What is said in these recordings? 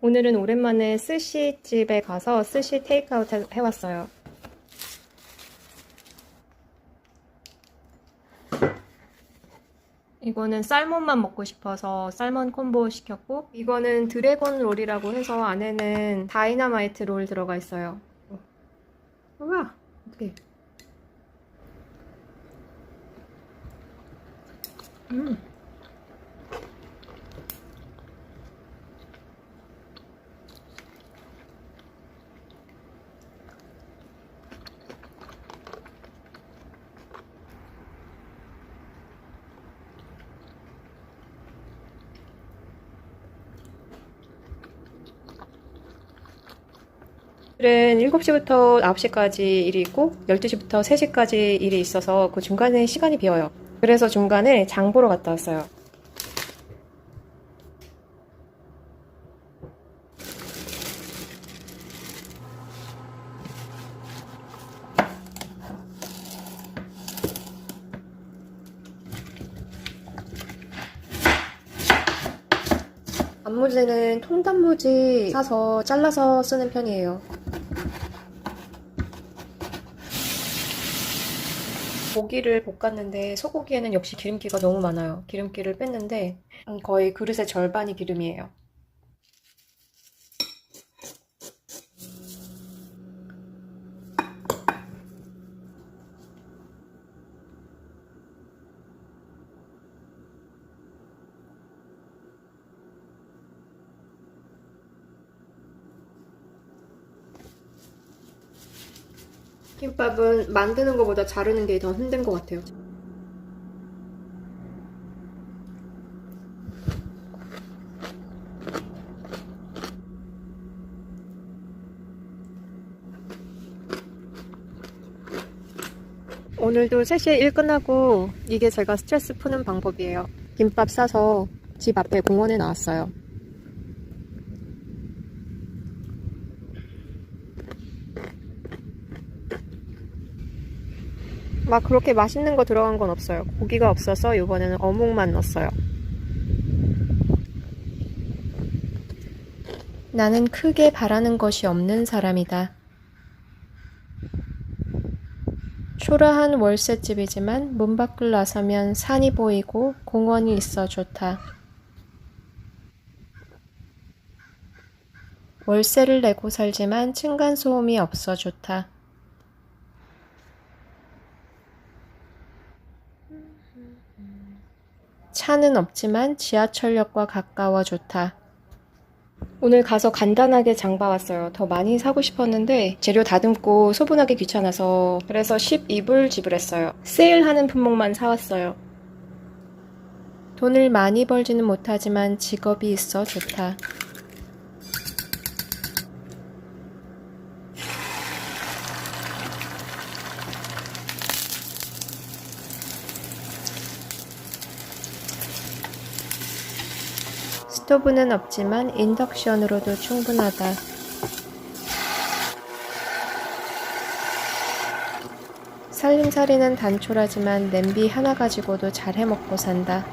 오늘은 오랜만에 스시집에 가서 스시 테이크아웃 해- 해왔어요. 이거는 살몬만 먹고 싶어서 살몬 콤보 시켰고 이거는 드래곤 롤이라고 해서 안에는 다이너마이트 롤 들어가 있어요. 우와 어떻게? 음. 오늘은 7시부터 9시까지 일이 있고 12시부터 3시까지 일이 있어서 그 중간에 시간이 비어요. 그래서 중간에 장 보러 갔다 왔어요. 단무지는 통단무지 사서 잘라서 쓰는 편이에요. 고기를 볶았는데 소고기에는 역시 기름기가 너무 많아요. 기름기를 뺐는데 음, 거의 그릇의 절반이 기름이에요. 김밥은 만드는 것보다 자르는 게 더 힘든 것 같아요. 오늘도 3시에 일 끝나고 이게 제가 스트레스 푸는 방법이에요. 김밥 싸서 집 앞에 공원에 나왔어요. 막 그렇게 맛있는 거 들어간 건 없어요. 고기가 없어서 이번에는 어묵만 넣었어요. 나는 크게 바라는 것이 없는 사람이다. 초라한 월세집이지만 문 밖을 나서면 산이 보이고 공원이 있어 좋다. 월세를 내고 살지만 층간소음이 없어 좋다. 차는 없지만 지하철역과 가까워 좋다. 오늘 가서 간단하게 장 봐왔어요. 더 많이 사고 싶었는데 재료 다듬고 소분하기 귀찮아서 그래서 12불 지불했어요. 세일하는 품목만 사왔어요. 돈을 많이 벌지는 못하지만 직업이 있어 좋다. 스토브는 없지만 인덕션으로도 충분하다. 살림살이는 단촐하지만 냄비 하나 가지고도 잘 해먹고 산다.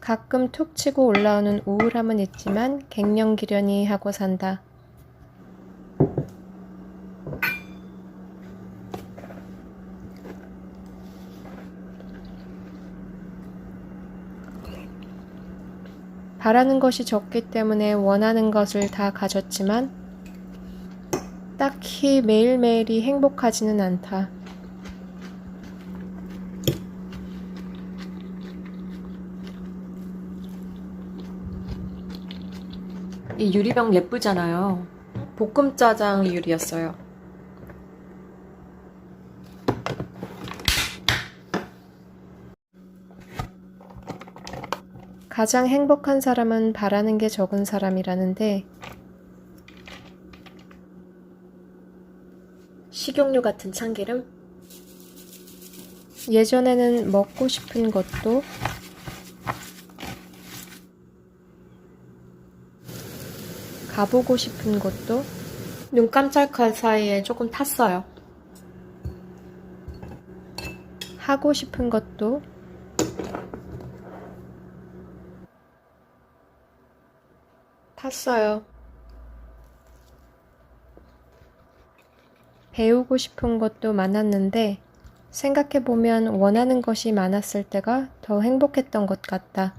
가끔 툭 치고 올라오는 우울함은 있지만 갱년기련이 하고 산다. 바라는 것이 적기 때문에 원하는 것을 다 가졌지만 딱히 매일매일이 행복하지는 않다. 이 유리병 예쁘잖아요. 볶음짜장 유리였어요. 가장 행복한 사람은 바라는 게 적은 사람이라는데 식용유 같은 참기름? 예전에는 먹고 싶은 것도 가보고 싶은 곳도 눈 깜짝할 사이에 조금 탔어요. 하고 싶은 것도 탔어요. 배우고 싶은 것도 많았는데 생각해보면 원하는 것이 많았을 때가 더 행복했던 것 같다.